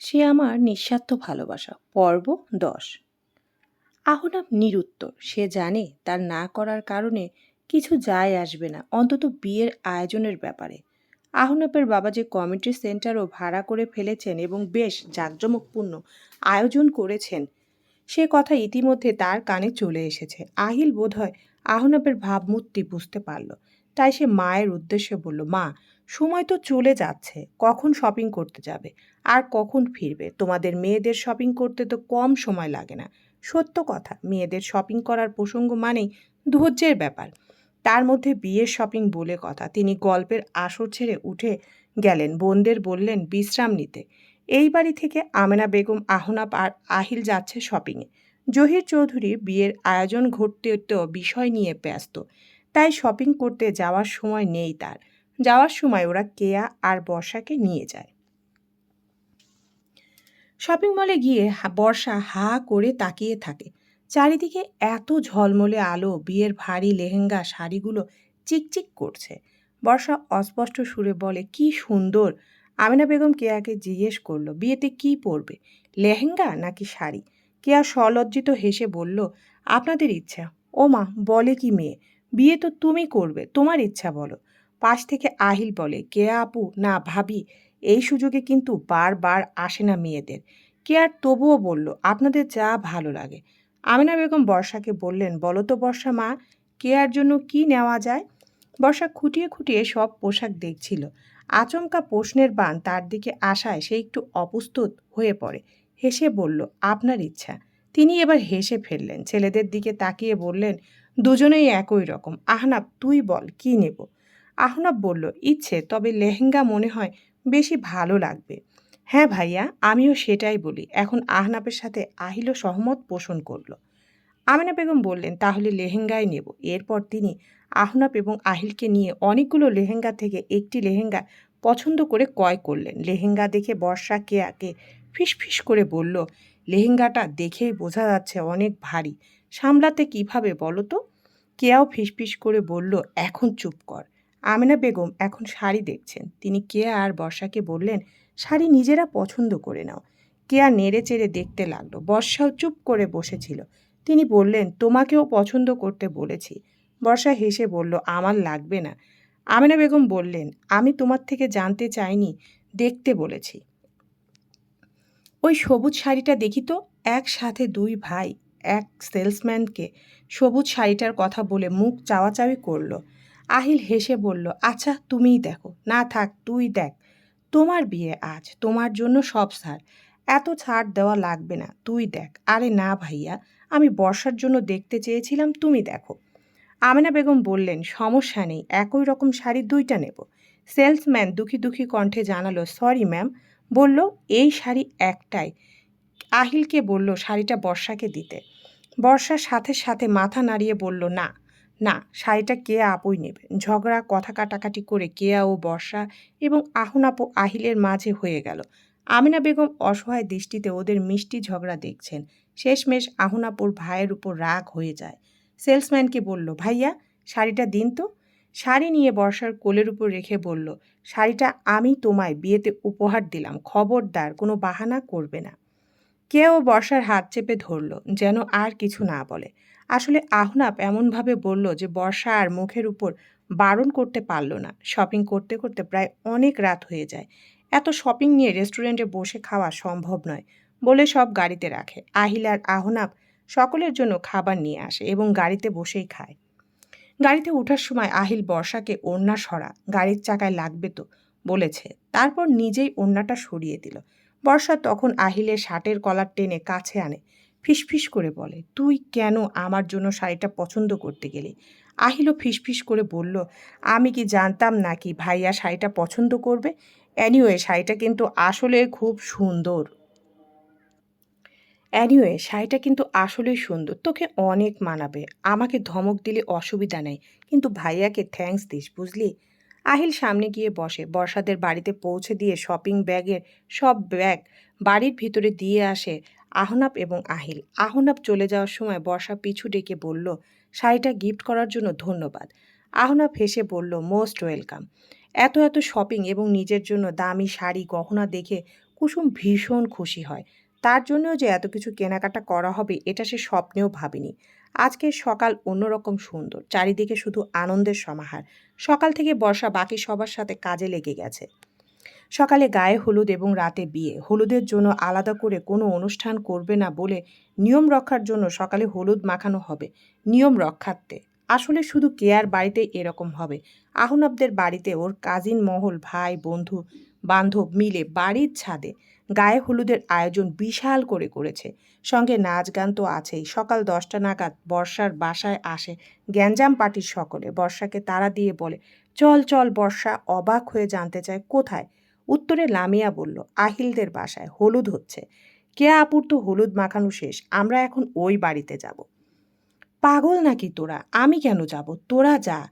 সে আমার নিঃস্বার্থ ভালোবাসা। পর্ব দশ। আহনাব নিরুত্তর। সে জানে তার না করার কারণে কিছু যায় আসবে না, অন্তত বিয়ের আয়োজনের ব্যাপারে। আহনাবের বাবা যে কমিউনিটি সেন্টারও ভাড়া করে ফেলেছেন এবং বেশ জাঁকজমকপূর্ণ আয়োজন করেছেন, সে কথা ইতিমধ্যে তার কানে চলে এসেছে। আহিল বোধহয় আহনাবের ভাবমূর্তি বুঝতে পারল। তাই সে মায়ের উদ্দেশ্যে বলল, মা সময় তো চলে যাচ্ছে, কখন শপিং করতে যাবে? আর কখন ফিরবে? তোমাদের মেয়েদের শপিং করতে তো কম সময় লাগে না। সত্য কথা, মেয়েদের শপিং করার প্রসঙ্গ মানেই ধৈর্যের ব্যাপার। তার মধ্যে বিয়ের শপিং বলে কথা, তিনি গল্পের আসর ছেড়ে উঠে গেলেন। বোনদের বললেন, বিশ্রাম নিতে। এই বাড়ি থেকে আমেনা বেগম, আহনাব আর আহিল যাচ্ছে শপিংয়ে জহির চৌধুরী বিয়ের আয়োজন ঘটতে বিষয় নিয়ে ব্যস্ত, তাই শপিং করতে যাওয়ার সময় নেই তার। যাওয়ার সময় ওরা কেয়া আর বর্ষাকে নিয়ে যায়। শপিং মলে গিয়ে বর্ষা হা করে তাকিয়ে থাকে। চারিদিকে এত ঝলমলে আলো, বিয়ের ভারী লেহেঙ্গা, শাড়িগুলো চিকচিক করছে। বর্ষা অস্পষ্ট সুরে বলে, কি সুন্দর। আমিনা বেগম কেয়াকে জিজ্ঞেস করল, বিয়েতে কি পরবে, লেহেঙ্গা নাকি শাড়ি? কেয়া সলজ্জিত হেসে বলল, আপনাদের ইচ্ছা। ও মা বলে কি মেয়ে? বিয়ে তো তুমি করবে, তোমার ইচ্ছা বলো। পাশ থেকে আহিল বলে কেয়া আপু? না, ভাবি। এই সুযোগে কিন্তু বারবার আসে না মেয়েদের। কে আর তবুও বলল, আপনাদের যা ভালো লাগে। আমিনা বেগম বর্ষাকে বললেন, বলো তো বর্ষা মা কেয়ার জন্য কি নেওয়া যায়? বর্ষা খুঁটিয়ে খুঁটিয়ে সব পোশাক দেখছিল। আচমকা প্রশ্নের বান তার দিকে আসায় সে একটু অপ্রস্তুত হয়ে পড়ে। হেসে বলল, আপনার ইচ্ছা। তিনি এবার হেসে ফেললেন। ছেলেদের দিকে তাকিয়ে বললেন, দুজনেই একই রকম। আহনাব, তুই বল, কি নেব? আহনাব বলল, ইচ্ছে, তবে লেহেঙ্গা মনে হয় বেশি ভালো লাগবে। হ্যাঁ ভাইয়া, আমিও সেটাই বলি। এখন আহনাবের সাথে আহিলও সহমত পোষণ করল। আমিনা বেগম বললেন, তাহলে লেহেঙ্গাই নেব। এরপর তিনি আহনাব এবং আহিলকে নিয়ে অনেকগুলো লেহেঙ্গা থেকে একটি লেহেঙ্গা পছন্দ করে ক্রয় করলেন। লেহেঙ্গা দেখে বর্ষা কেয়াকে ফিসফিস করে বলল, লেহেঙ্গাটা দেখেই বোঝা যাচ্ছে অনেক ভারী। সামলাতে কীভাবে বলো তো? কেয়াও ফিসফিস করে বলল, এখন চুপ কর। আমিনা বেগম এখন শাড়ি দেখছেন। তিনি কেয়া আর বর্ষাকে বললেন, শাড়ি নিজেরা পছন্দ করে নাও। কেয়া নেড়ে চেড়ে দেখতে লাগল। বর্ষাও চুপ করে বসেছিল। তিনি বললেন, তোমাকেও পছন্দ করতে বলেছি। বর্ষা হেসে বলল, আমার লাগবে না। আমিনা বেগম বললেন, আমি তোমার থেকে জানতে চাইনি, দেখতে বলেছি। ওই সবুজ শাড়িটা দেখি তো, একসাথে দুই ভাই, এক সেলসম্যানকে সবুজ শাড়িটার কথা বলে মুখ চাওয়াচাওয়ি করল। আহিল হেসে বলল আচ্ছা তুমিই দেখো। না থাক, তুই দেখ। তোমার বিয়ে আজ, তোমার জন্য সব ছাড়। এত ছাড় দেওয়া লাগবে না, তুই দেখ। আরে না ভাইয়া, আমি বর্ষার জন্য দেখতে চেয়েছিলাম, তুমি দেখো। আমেনা বেগম বললেন, সমস্যা নেই, একই রকম শাড়ি দুইটা নেব। সেলসম্যান দুঃখী দুঃখী কণ্ঠে জানালো, সরি ম্যাম। বলল, এই শাড়ি একটাই। আহিলকে বলল, শাড়িটা বর্ষাকে দিতে। বর্ষার সাথে সাথে মাথা নাড়িয়ে বলল, না। না, শাড়িটা কেয়া আপুই নেবে? ঝগড়া, কথা কাটাকাটি করে কেয়া ও বর্ষা এবং আহুনাপো আহিলের মাঝে হয়ে গেল। আমিনা বেগম অসহায় দৃষ্টিতে ওদের মিষ্টি ঝগড়া দেখছেন। শেষমেশ আহুনাপুর ভাইয়ের উপর রাগ হয়ে যায়। সেলসম্যানকে বলল, ভাইয়া, শাড়িটা দিন তো। শাড়ি নিয়ে বর্ষার কোলের উপর রেখে বলল, শাড়িটা আমি তোমায় বিয়েতে উপহার দিলাম। খবরদার, কোনো বাহানা করবে না। কেউ বর্ষার হাত চেপে ধরল, যেন আর কিছু না বলে। আসলে আহনাপ এমনভাবে বলল যে বর্ষা আর মুখের উপর বারণ করতে পারল না। শপিং করতে করতে প্রায় অনেক রাত হয়ে যায়। এত শপিং নিয়ে রেস্টুরেন্টে বসে খাওয়া সম্ভব নয় বলে সব গাড়িতে রাখে। আহিল আর আহনাব সকলের জন্য খাবার নিয়ে আসে এবং গাড়িতে বসেই খায়। গাড়িতে ওঠার সময় আহিল বর্ষাকে ওড়না সরা, গাড়ির চাকায় লাগবে তো বলেছে। তারপর নিজেই ওড়নাটা সরিয়ে দিল। বর্ষা তখন আহিলের শার্টের কলার টেনে কাছে আনে। ফিসফিস করে বলে, তুই কেন আমার জন্য শাড়িটা পছন্দ করতে গেলি? আহিলও ফিসফিস করে বলল, আমি কি জানতাম নাকি ভাইয়া শাড়িটা পছন্দ করবে? অ্যানিওয়ে শাড়িটা কিন্তু আসলে খুব সুন্দর। অ্যানিওয়ে শাড়িটা কিন্তু আসলেই সুন্দর। তোকে অনেক মানাবে। আমাকে ধমক দিলে অসুবিধা নেই। কিন্তু ভাইয়াকে থ্যাঙ্কস দিস, বুঝলি? আহিল সামনে গিয়ে বসে। বর্ষাদের বাড়িতে পৌঁছে দিয়ে শপিং ব্যাগের সব ব্যাগ বাড়ির ভিতরে দিয়ে আসে আহনাব এবং আহিল। আহনাব চলে যাওয়ার সময় বর্ষা পিছু ডেকে বলল, শাড়িটা গিফট করার জন্য ধন্যবাদ। আহনাব হেসে বলল মোস্ট ওয়েলকাম এত এত শপিং এবং নিজের জন্য দামি শাড়ি, গহনা দেখে কুসুম ভীষণ খুশি হয়। তার জন্যও যে এত কিছু কেনাকাটা করা হবে, এটা সে স্বপ্নেও ভাবেনি। আজকের সকাল অন্যরকম সুন্দর, চারিদিকে শুধু আনন্দের সমাহার। সকাল থেকে বর্ষা বাকি সবার সাথে কাজে লেগে গেছে। সকালে গায়ে হলুদ এবং রাতে বিয়ে। হলুদের জন্য আলাদা করে কোনো অনুষ্ঠান করবে না বলে নিয়ম রক্ষার জন্য সকালে হলুদ মাখানো হবে। নিয়ম রক্ষার্থে। আসলে শুধু কেয়ার বাড়িতে এরকম হবে। আহনাবদের বাড়িতে ওর কাজিন মহল, ভাই, বন্ধু, বান্ধব মিলে বাড়ির ছাদে গায়ে হলুদের আয়োজন বিশাল করে করেছে। সঙ্গে নাচ গান তো আছেই। সকাল দশটা নাগাদ বর্ষার বাসায় আসে গ্যাঞ্জাম পার্টির সকলে। বর্ষাকে তারা দিয়ে বলে, চল চল, বর্ষা, অবাক হয়ে জানতে চায় কোথায়? উত্তরে লামিয়া বলল, আহিলদের বাসায় হলুদ হচ্ছে। কেয়া আপুর তো হলুদ মাখানো শেষ? আমরা এখন ওই বাড়িতে যাব। পাগল নাকি তোরা? আমি কেন যাব? তোরা যা।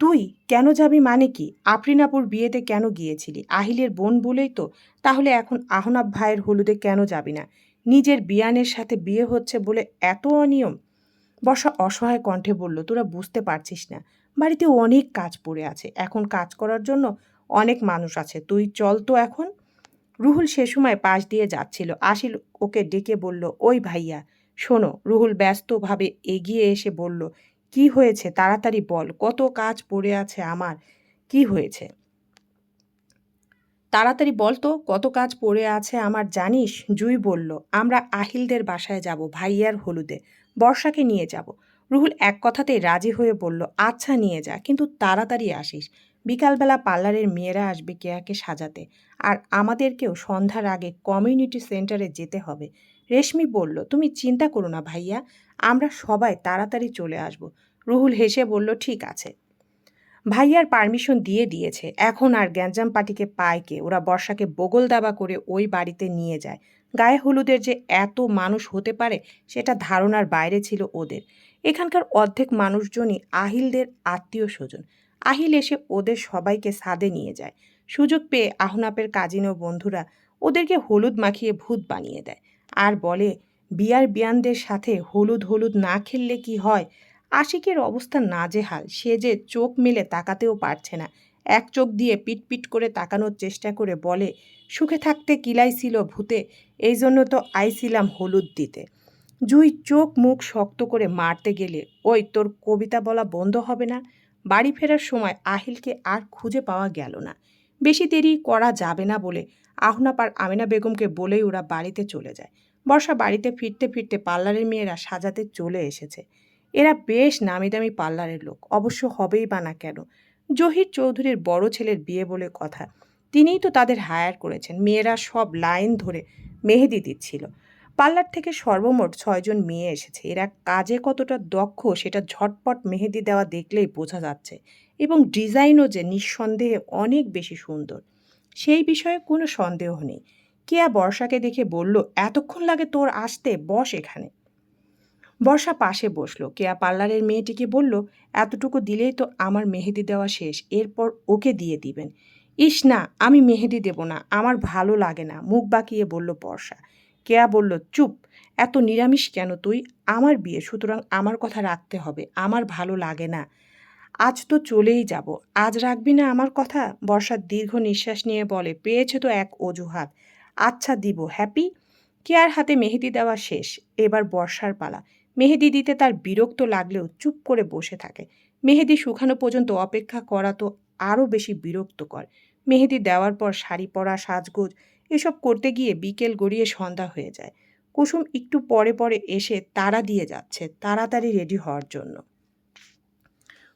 তুই কেন যাবি মানে কি? আফরিনাপুর বিয়েতে কেন গিয়েছিলি? আহিলের বোন বলেই তো। তাহলে এখন আহনাব ভাইয়ের হলুদে কেন যাবি না? নিজের বিয়ানের সাথে বিয়ে হচ্ছে বলে এত অনিয়ম। বর্ষা অসহায় কণ্ঠে বলল, তোরা বুঝতে পারছিস না। বাড়িতে অনেক কাজ পড়ে আছে। এখন কাজ করার জন্য অনেক মানুষ আছে। তুই চল তো এখন। রুহুল সে সময় পাশ দিয়ে যাচ্ছিল। আশিল ওকে ডেকে বলল, ওই ভাইয়া, শোনো। রুহুল ব্যস্তভাবে এগিয়ে এসে বলল কি হয়েছে? তাড়াতাড়ি বল। কত কাজ পড়ে আছে আমার। কি হয়েছে? তাড়াতাড়ি বল তো, কত কাজ পড়ে আছে আমার জানিস? জুই বলল, আমরা আহিলদের বাসায় যাব, ভাইয়ার হলুদে। বর্ষাকে নিয়ে যাব। রুহুল এক কথাতেই রাজি হয়ে বলল আচ্ছা নিয়ে যা, কিন্তু তাড়াতাড়ি আসিস। বিকালবেলা পার্লারের মেয়েরা আসবে কেয়াকে সাজাতে। আর আমাদেরকেও সন্ধ্যার আগে কমিউনিটি সেন্টারে যেতে হবে। রেশমি বলল, তুমি চিন্তা করো না ভাইয়া, আমরা সবাই তাড়াতাড়ি চলে আসব। রুহুল হেসে বলল, ঠিক আছে। ভাইয়ার পারমিশন দিয়ে দিয়েছে। এখন আর গ্যাঞ্জাম পাটিকে পায় কে? ওরা বর্ষাকে বগল দাবা করে ওই বাড়িতে নিয়ে যায়। গায়ে হলুদের যে এত মানুষ হতে পারে, সেটা ধারণার বাইরে ছিল ওদের। এখানকার অর্ধেক মানুষজনই আহিলদের আত্মীয় স্বজন আহিল এসে ওদের সবাইকে সাদে নিয়ে যায়। সুযোগ পেয়ে আহনাপের কাজিন ও বন্ধুরা ওদেরকে হলুদ মাখিয়ে ভূত বানিয়ে দেয়। আর বলে, বিয়ার বিয়ানদের সাথে হলুদ হলুদ না খেললে কি হয়? আশিকের অবস্থা না নাজেহাল। সে যে চোখ মেলে তাকাতেও পারছে না। এক চোখ দিয়ে পিটপিট করে তাকানোর চেষ্টা করে বলে, সুখে থাকতে কিলাইছিল ভূতে, এই জন্য তো আইছিলাম হলুদ দিতে। জুই চোখ মুখ শক্ত করে মারতে গেলে, ওই তোর কবিতা বলা বন্ধ হবে না? বাড়ি ফেরার সময় আহিলকে আর খুঁজে পাওয়া গেল না। বেশি দেরি করা যাবে না বলে আহনাপার আমিনা বেগমকে বলেই ওরা বাড়িতে চলে যায়। বর্ষা বাড়িতে ফিরতে ফিরতে পার্লারের মেয়েরা সাজাতে চলে এসেছে। এরা বেশ নামি দামি পার্লারের লোক, অবশ্য হবেই বা না কেন। জহির চৌধুরীর বড় ছেলের বিয়ে বলে কথা, তিনিই তো তাদের হায়ার করেছেন। মেয়েরা সব লাইন ধরে মেহেদি দিচ্ছিল। পার্লার থেকে সর্বমোট ছয়জন মেয়ে এসেছে। এরা কাজে কতটা দক্ষ, সেটা ঝটপট মেহেদি দেওয়া দেখলেই বোঝা যাচ্ছে এবং ডিজাইনও যে নিঃসন্দেহে অনেক বেশি সুন্দর। সেই বিষয়ে কোনো সন্দেহ নেই। কেয়া বর্ষাকে দেখে বলল, এতক্ষণ লাগে তোর আসতে, বস এখানে। বর্ষা পাশে বসল। কেয়া পার্লারের মেয়েটিকে বলল, এতটুকু দিলেই তো আমার মেহেদি দেওয়া শেষ, এরপর ওকে দিয়ে দিবেন। ইস না, আমি মেহেদি দেব না, আমার ভালো লাগে না, মুখ বাঁকিয়ে বলল বর্ষা। কেয়া বলল, চুপ, এত নিরামিষ কেন তুই? আমার বিয়ে, সুতরাং আমার কথা রাখতে হবে, আমার ভালো লাগে না। আজ তো চলেই যাব, আজ রাখবি না আমার কথা? বর্ষার দীর্ঘ নিঃশ্বাস নিয়ে বলে, পেয়েছে তো এক অজুহাত। আচ্ছা দিব, হ্যাপি? কেয়ার হাতে মেহেদি দেওয়া শেষ, এবার বর্ষার পালা। মেহেদি দিতে তার বিরক্ত লাগলেও চুপ করে বসে থাকে। মেহেদি শুকানো পর্যন্ত অপেক্ষা করা তো আরও বেশি বিরক্তকর। মেহেদি দেওয়ার পর শাড়ি পরা, সাজগোজ, এসব করতে গিয়ে বিকেল গড়িয়ে সন্ধ্যা হয়ে যায়। কুসুম একটু পরে পরে এসে তারা দিয়ে যাচ্ছে, তাড়াতাড়ি রেডি হওয়ার জন্য।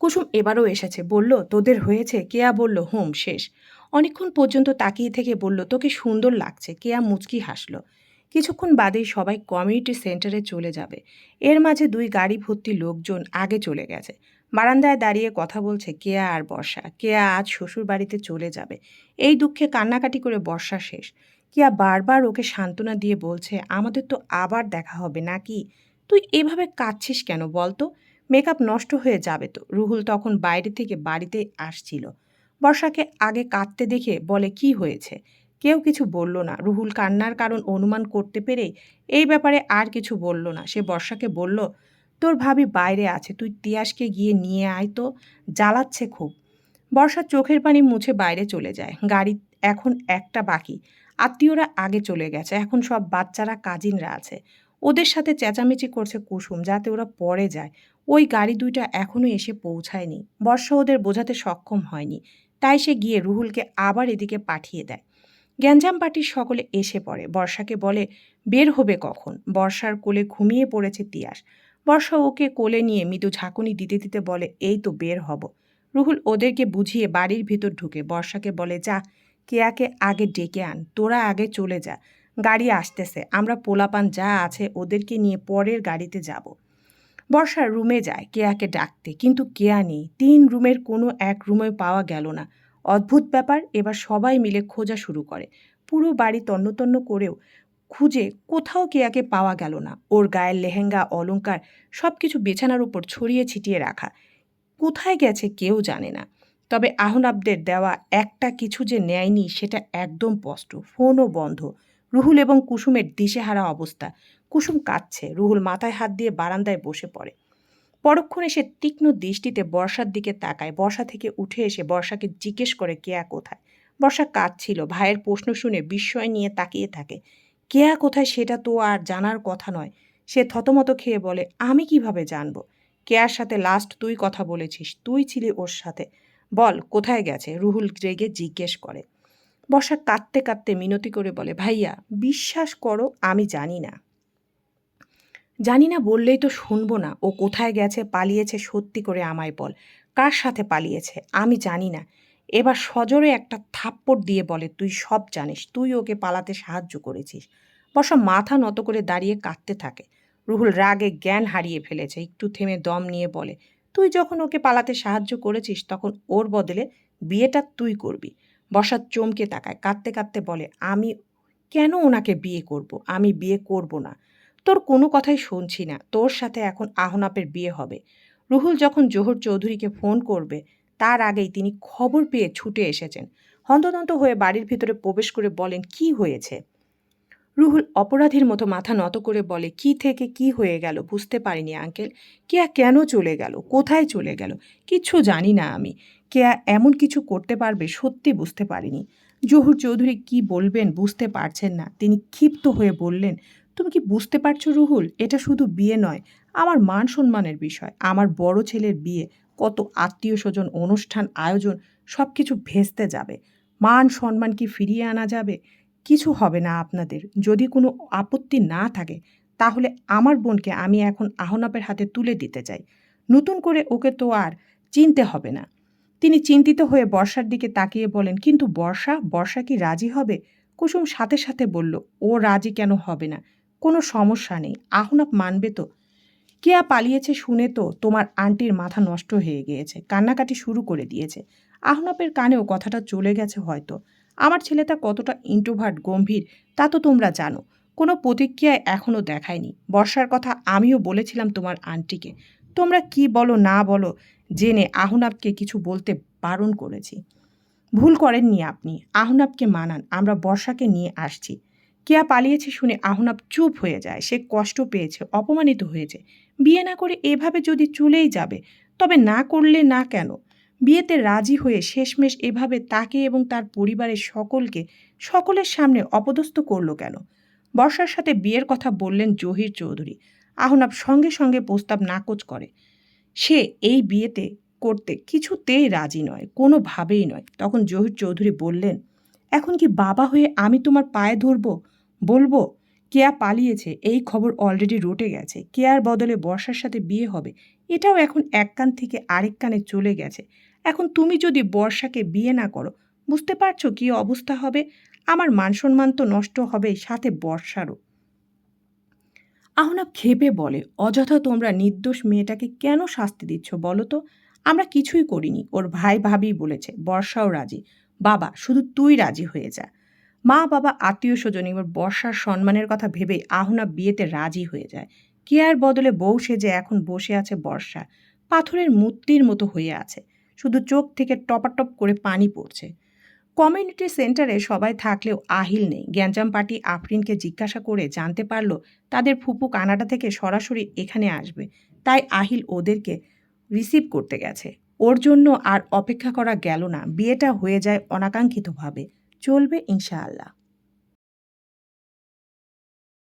কুসুম এবারও এসেছে, বলল, তোদের হয়েছে? কেয়া বলল, হোম, শেষ। অনেকক্ষণ পর্যন্ত তাকিয়ে থেকে বলল, তোকে সুন্দর লাগছে। কেয়া মুচকি হাসলো। কিছুক্ষণ বাদেই সবাই কমিউনিটি সেন্টারে চলে যাবে। এর মাঝে দুই গাড়ি ভর্তি লোকজন আগে চলে গেছে। বারান্দায় দাঁড়িয়ে কথা বলছে কেয়া আর বর্ষা। কেয়া আজ শ্বশুর বাড়িতে চলে যাবে। এই দুঃখে কান্নাকাটি করে বর্ষা শেষ। কেয়া বারবার ওকে সান্ত্বনা দিয়ে বলছে, আমাদের তো আবার দেখা হবে নাকি? তুই এভাবে কাঁদছিস কেন বলতো? মেকআপ নষ্ট হয়ে যাবে তো। রুহুল তখন বাইরে থেকে বাড়িতে আসছিল। বর্ষাকে আগে কাঁদতে দেখে বলে, কি হয়েছে? কেউ কিছু বলল না। রুহুল কান্নার কারণ অনুমান করতে পেরে এই ব্যাপারে আর কিছু বলল না। সে বর্ষাকে বলল, তোর ভাবি বাইরে আছে, তুই তিয়াসকে গিয়ে নিয়ে আয় তো, জ্বালাচ্ছে খুব। বর্ষার চোখের পানি মুছে বাইরে চলে যায়। গাড়ি এখন একটা বাকি। আত্মীয়রা আগে চলে গেছে। এখন সব বাচ্চারা, কাজিনরা আছে। ওদের সাথে চেঁচামেচি করছে কুসুম, যাতে ওরা পরে যায়। ওই গাড়ি দুইটা এখনও এসে পৌঁছায়নি। বর্ষা ওদের বোঝাতে সক্ষম হয়নি। তাই সে গিয়ে রুহুলকে আবার এদিকে পাঠিয়ে দেয়। গ্যাঞ্জাম পার্টির সকলে এসে পড়ে। বর্ষাকে বলে, বের হবে কখন? বর্ষার কোলে ঘুমিয়ে পড়েছে তিয়াস। বর্ষা ওকে কোলে নিয়ে মৃদু ঝাঁকুনি দিতে দিতে বলে, এই তো বের হব। রুহুল ওদেরকে বুঝিয়ে বাড়ির ভিতর ঢুকে। বর্ষাকে বলে, যা, কেয়াকে আগে ডেকে আন। তোরা আগে চলে যা। গাড়ি আসতেছে। আমরা পোলাপান যা আছে ওদেরকে নিয়ে পরের গাড়িতে যাব। বর্ষা রুমে যায় কেয়াকে ডাকতে, কিন্তু কেয়া নেই। তিন রুমের কোনো এক রুমে পাওয়া গেল না। অদ্ভুত ব্যাপার, এবার সবাই মিলে খোঁজা শুরু করে। পুরো বাড়ি তন্নতন্ন করেও খুঁজে কোথাও কেয়াকে পাওয়া গেল না। ওর গায়ের লেহেঙ্গা, অলংকার সব কিছু বিছানার উপর ছড়িয়ে ছিটিয়ে রাখা। কোথায় গেছে কেউ জানে না। তবে আহনাবদের দেওয়া একটা কিছু যে নেয়নি, সেটা একদম স্পষ্ট। ফোনও বন্ধ। রুহুল এবং কুসুমের দিশেহারা অবস্থা। কুসুম কাঁদছে। রুহুল মাথায় হাত দিয়ে বারান্দায় বসে পড়ে। পরক্ষণে সে তীক্ষ্ণ দৃষ্টিতে বর্ষার দিকে তাকায়। বর্ষা থেকে উঠে এসে বর্ষাকে জিজ্ঞেস করে, কেয়া কোথায়? বর্ষা কাঁদছিল। ভাইয়ের প্রশ্ন শুনে বিস্ময় নিয়ে তাকিয়ে থাকে। কেয়া কোথায় সেটা তো আর জানার কথা নয়। সে থতমত খেয়ে বলে, আমি কীভাবে জানব? কেয়ার সাথে লাস্ট তুই কথা বলেছিস। তুই ছিলি ওর সাথে। বল, কোথায় গেছে? রুহুল রেগে জিজ্ঞেস করে। বর্ষা কাঁদতে কাঁদতে মিনতি করে বলে, ভাইয়া, বিশ্বাস করো, আমি জানি না। জানি না, বললেই তো শুনব না। ও কোথায় গেছে, পালিয়েছে, সত্যি করে আমায় বল। কার সাথে পালিয়েছে, আমি জানি না। এবার সজোরে একটা থাপ্পড় দিয়ে বলে, তুই সব জানিস, তুই ওকে পালাতে সাহায্য করেছিস। বর্ষা মাথা নত করে দাঁড়িয়ে কাঁদতে থাকে। রুহুল রাগে জ্ঞান হারিয়ে ফেলেছে, একটু থেমে দম নিয়ে বলে, তুই যখন ওকে পালাতে সাহায্য করেছিস, তখন ওর বদলে বিয়েটা তুই করবি। বসার চমকে তাকায়, কাঁদতে কাঁদতে বলে, আমি কেন ওনাকে বিয়ে করব? আমি বিয়ে করব না। তোর কোনো কথাই শুনছি না। তোর সাথে এখন আহনাপের বিয়ে হবে। রুহুল যখন জোহর চৌধুরীকে ফোন করবে, তার আগেই তিনি খবর পেয়ে ছুটে এসেছেন। হন্তদন্ত হয়ে বাড়ির ভিতরে প্রবেশ করে বলেন, কি হয়েছে? রুহুল অপরাধীর মতো মাথা নত করে বলে, কি থেকে কি হয়ে গেল? বুঝতে পারিনি আঙ্কেল। কেয়া কেন চলে গেল? কোথায় চলে গেল? কিচ্ছু জানি না আমি। কেয়া এমন কিছু করতে পারবে সত্যি বুঝতে পারিনি। জহুর চৌধুরী কি বলবেন বুঝতে পারছেন না। তিনি ক্ষিপ্ত হয়ে বললেন তুমি কি বুঝতে পারছ রুহুল? এটা শুধু বিয়ে নয়, আমার মান সম্মানের বিষয়, আমার বড় ছেলের বিয়ে, কত আত্মীয় স্বজন, অনুষ্ঠান, আয়োজন সব কিছু ভেস্তে যাবে। মান সম্মান কি ফিরিয়ে আনা যাবে? কিছু হবে না আপনাদের। যদি কোনো আপত্তি না থাকে, তাহলে আমার বোনকে আমি এখন আহনাপের হাতে তুলে দিতে চাই। নতুন করে ওকে তো আর চিনতে হবে না। তিনি চিন্তিত হয়ে বর্ষার দিকে তাকিয়ে বলেন, কিন্তু বর্ষা বর্ষা কি রাজি হবে? কুসুম সাথে সাথে বলল, ও রাজি কেন হবে না? কোনো সমস্যা নেই। আহনাপ মানবে তো। কেয়া পালিয়েছে শুনে তো তোমার আন্টির মাথা নষ্ট হয়ে গিয়েছে। কান্নাকাটি শুরু করে দিয়েছে। আহনাপের কানেও কথাটা চলে গেছে হয়তো। আমার ছেলেটা কতটা ইন্ট্রোভার্ট গম্ভীর, তা তো তোমরা জানো। কোনো প্রতিক্রিয়ায় এখনও দেখায়নি। বর্ষার কথা আমিও বলেছিলাম তোমার আন্টিকে। তোমরা কি বলো, না বলো, জেনে আহনাবকে কিছু বলতে বারণ করেছি। ভুল করেননি আপনি। আহনাবকে মানান। আমরা বর্ষাকে নিয়ে আসছি। কেয়া পালিয়েছে শুনে আহনাব চুপ হয়ে যায়। সে কষ্ট পেয়েছে, অপমানিত হয়েছে। বিয়ে না করে এভাবে যদি চলেই যাবে, তবে না করলে না কেন? বিয়েতে রাজি হয়ে শেষমেশ এভাবে তাকে এবং তার পরিবারের সকলকে সকলের সামনে অপদস্থ করল কেন? বর্ষার সাথে বিয়ের কথা বললেন জহির চৌধুরী। আহনাব সঙ্গে সঙ্গে প্রস্তাব নাকচ করে। সে এই বিয়েতে করতে কিছুতেই রাজি নয়, কোনোভাবেই নয়। তখন জহির চৌধুরী বললেন এখন কি বাবা হয়ে আমি তোমার পায়ে ধরব? বলব? কেয়া পালিয়েছে, এই খবর অলরেডি রটে গেছে। কেয়ার বদলে বর্ষার সাথে বিয়ে হবে, এটাও এখন এক কান থেকে আরেক কানে চলে গেছে। এখন তুমি যদি বর্ষাকে বিয়ে না করো, বুঝতে পারছ কী অবস্থা হবে? আমার মান সম্মান তো নষ্ট হবে সাথে বর্ষারও। আহনাব খেপে বলে, অযথা তোমরা নির্দোষ মেয়েটাকে কেন শাস্তি দিচ্ছ বলো তো? আমরা কিছুই করিনি। ওর ভাই ভাবি বলেছে, বর্ষাও রাজি। বাবা, শুধু তুই রাজি হয়ে যা। মা, বাবা, আত্মীয় স্বজন এবার বর্ষার সম্মানের কথা ভেবে আহনাব বিয়েতে রাজি হয়ে যায়। কেয়ার বদলে বউ সেজে এখন বসে আছে বর্ষা। পাথরের মূর্তির মতো হয়ে আছে। শুধু চোখ থেকে টপাটপ করে পানি পড়ছে। কমিউনিটি সেন্টারে সবাই থাকলেও আহিল নেই। গ্যাঞ্জাম পার্টি আফরিনকে জিজ্ঞাসা করে জানতে পারল, তাদের ফুপু কানাডা থেকে সরাসরি এখানে আসবে। তাই আহিল ওদেরকে রিসিভ করতে গেছে। ওর জন্য আর অপেক্ষা করা গেল না। বিয়েটা হয়ে যায় অনাকাঙ্ক্ষিতভাবে। চলবে ইনশাআল্লাহ।